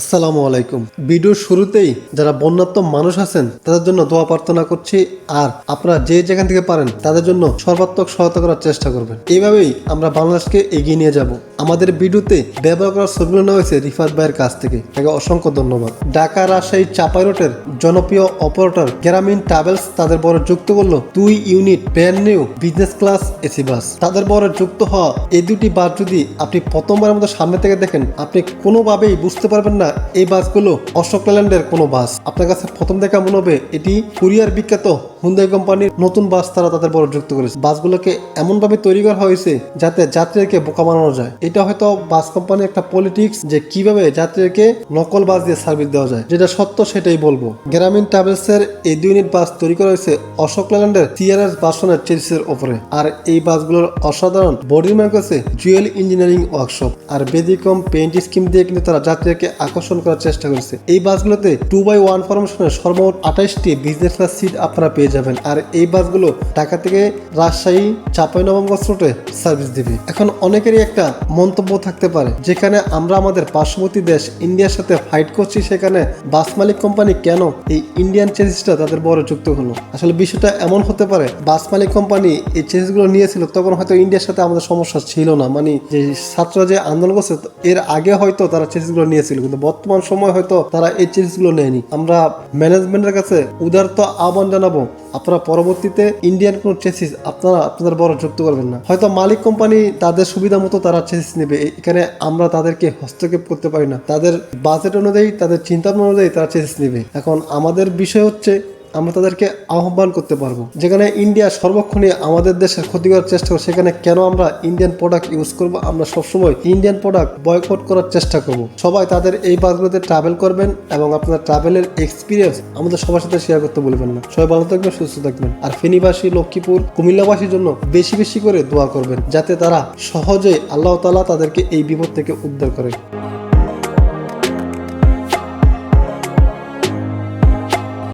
আসসালামু আলাইকুম। ভিডিওর শুরুতেই যারা বন্যাত্ম মানুষ আছেন, তাদের জন্য দোয়া প্রার্থনা করছি। আর আপনারা যে যেখান থেকে পারেন, তাদের জন্য সর্বাত্মক সহায়তা করার চেষ্টা করবেন। এইভাবেই আমরা বাংলাদেশকে এগিয়ে নিয়ে যাব। আমাদের ভিডিওতে ব্যবহার করার ছবিগুলো নেওয়া হয়েছে রিফাত ভাইয়ের কাছ থেকে। তাকে অসংখ্য ধন্যবাদ। ঢাকা রাজশাহী চাপাই রোডের জনপ্রিয় অপারেটর গ্রামীণ ট্রাভেলস তাদের বড় যুক্ত করল দুই unit brand new business class AC bus. তাদের বড় যুক্ত হওয়া এই দুটি বাস যদি আপনি প্রথমবারের মতো সামনে থেকে দেখেন, আপনি কোনোভাবেই বুঝতে পারবেন না এই বাসগুলো অশোক ল্যান্ডের কোনো বাস। আপনার কাছে প্রথম দেখা মনে হবে এটি কুরিয়ার বিখ্যাত হুন্দাই কোম্পানির নতুন বাস তারা তাদের বড় যুক্ত করেছে। বাসগুলোকে এমনভাবে তৈরি করা হয়েছে যাতে যাত্রীদেরকে বোকা বানানো যায়। এটা হয়তো বাস কোম্পানির একটা পলিটিক্স যে কীভাবে যাত্রীদেরকে নকল বাস দিয়ে সার্ভিস দেওয়া যায়। যেটা সত্য সেটাই বলব। গ্রামীণ ট্রাভেলস এর এই দুই ইউনিট বাস তৈরি করা হয়েছে অশোক ল্যান্ডের সিআরএস বাসনের চেরিসের ওপরে। আর এই বাসগুলোর অসাধারণ বডি নির্মাণ করেছে জুয়েল ইঞ্জিনিয়ারিং ওয়ার্কশপ আর বেদিকম পেইন্ট স্কিম দিয়ে কিন্তু তারা যাত্রীদেরকে আকর্ষণ করার চেষ্টা করেছে। এই বাসগুলোতে টু বাই ওয়ান ফরমেশনের সর্বমোট আঠাইশটি বিজনেস ক্লাস সিট আপনারা পেয়ে যাবেন। আর এই বাসগুলো ঢাকা থেকে রাজশাহী চাঁপাইনবাবগঞ্জ রুটে সার্ভিস দিবে। এখন অনেকেরই একটা মন্তব্য থাকতে পারে, যেখানে আমরা আমাদের পার্শ্ববর্তী দেশ ইন্ডিয়ার সাথে ফাইট করছি, সেখানে বাস মালিক কোম্পানি কেন এই ইন্ডিয়ান চেসিসটা তাদের বড় যুক্ত হলো? আসলে বিষয়টা এমন হতে পারে, বাস মালিক কোম্পানি এই চেসিসগুলো নিয়েছিল, তখন হয়তো ইন্ডিয়ার সাথে আমাদের সমস্যা ছিল না। মানে যে ছাত্ররা যে আন্দোলন করছে, এর আগে হয়তো তারা চেসিসগুলো নিয়েছিল, কিন্তু বর্তমান সময় হয়তো তারা এই চেসিসগুলো নেয়নি। আমরা ম্যানেজমেন্টের কাছে উদারত আহ্বান জানাব আপনারা পরবর্তীতে ইন্ডিয়ান কোনো চেসিস আপনারা আপনাদের বড় যুক্ত করবেন না। হয়তো মালিক কোম্পানি তাদের সুবিধা মতো তারা চেসিস নেবে। এখানে আমরা তাদেরকে হস্তক্ষেপ করতে পারি না। তাদের বাজেট অনুযায়ী, তাদের চিন্তা অনুযায়ী তারা চেসিস নেবে। এখন আমাদের বিষয় হচ্ছে আমরা তাদেরকে আহ্বান করতে পারব। যেখানে ইন্ডিয়া সর্বক্ষণে আমাদের দেশের ক্ষতি করার চেষ্টা করে সেখানে কেন আমরা ইন্ডিয়ান প্রোডাক্ট ইউজ করব? আমরা সবসময় ইন্ডিয়ান প্রোডাক্ট বয়কট করার চেষ্টা করব। সবাই তাদের এই বাসগুলোতে ট্রাভেল করবেন এবং আপনার ট্রাভেলের এক্সপিরিয়েন্স আমাদের সবার সাথে শেয়ার করতে বলবেন না। সবাই ভালো থাকবেন, সুস্থ থাকবেন। আর ফেনীবাসী, লক্ষ্মীপুর, কুমিল্লাবাসীর জন্য বেশি বেশি করে দোয়া করবেন, যাতে তারা সহজে আল্লাহ তালা তাদেরকে এই বিপদ থেকে উদ্ধার করে